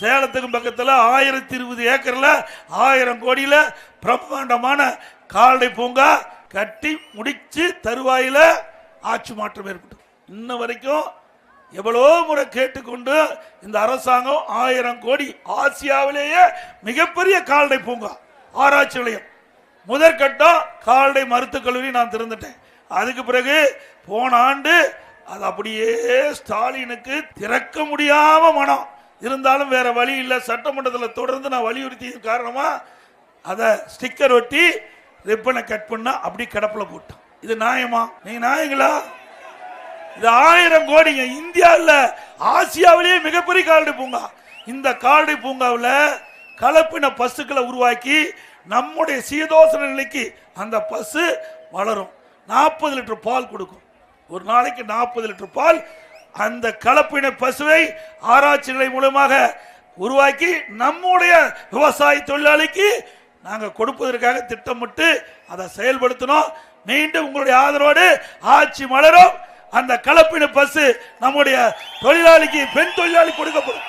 சேலத்துக்கும் பக்கத்தில் ஆயிரத்தி இருபது ஏக்கரில் ஆயிரம் கோடியில் பிரம்மாண்டமான கால்நடை பூங்கா கட்டி முடித்து தருவாயில் ஆட்சி மாற்றம் ஏற்பட்டது. இன்ன வரைக்கும் எவ்வளோ முறை கேட்டுக்கொண்டு இந்த அரசாங்கம் ஆயிரம் கோடி ஆசியாவிலேயே மிகப்பெரிய கால்நடை பூங்கா ஆராய்ச்சி நிலையம். முதற்கட்டம் கால்நடை மருத்துவக் கல்லூரி நான் திறந்துட்டேன். அதுக்கு பிறகு போன ஆண்டு அது அப்படியே ஸ்டாலினுக்கு திறக்க முடியாம மனம். இருந்தாலும் வேற வழி இல்லை. சட்டமன்றத்தில் தொடர்ந்து நான் வலியுறுத்தியது காரணமாக அதை ஸ்டிக்கர் ஒட்டி ரிப்பனை கட் பண்ணா அப்படி கிடப்பில் போட்டோம் இது நியாயமா? நீங்க நியாயங்களா? இது ஆயிரம் கோடிங்க. இந்தியாவில் ஆசியாவிலேயே மிகப்பெரிய கால்நடை பூங்கா. இந்த கால்நடை பூங்காவில் கலப்பின பசுக்களை உருவாக்கி நம்முடைய சீதோசன நிலைக்கு அந்த பசு வளரும். நாற்பது லிட்டர் பால் கொடுக்கும். ஒரு நாளைக்கு நாற்பது லிட்டர் பால் அந்த கலப்பின பசுவை ஆராய்ச்சி நிலை மூலமாக உருவாக்கி நம்முடைய விவசாய தொழிலாளிக்கு நாங்கள் கொடுப்பதற்காக திட்டமிட்டு அதை செயல்படுத்தினோம். மீண்டும் உங்களுடைய ஆதரவோடு ஆட்சி மலரும். அந்த கலப்பின பசு நம்முடைய தொழிலாளிக்கு பெண் தொழிலாளி கொடுக்கப்படும்.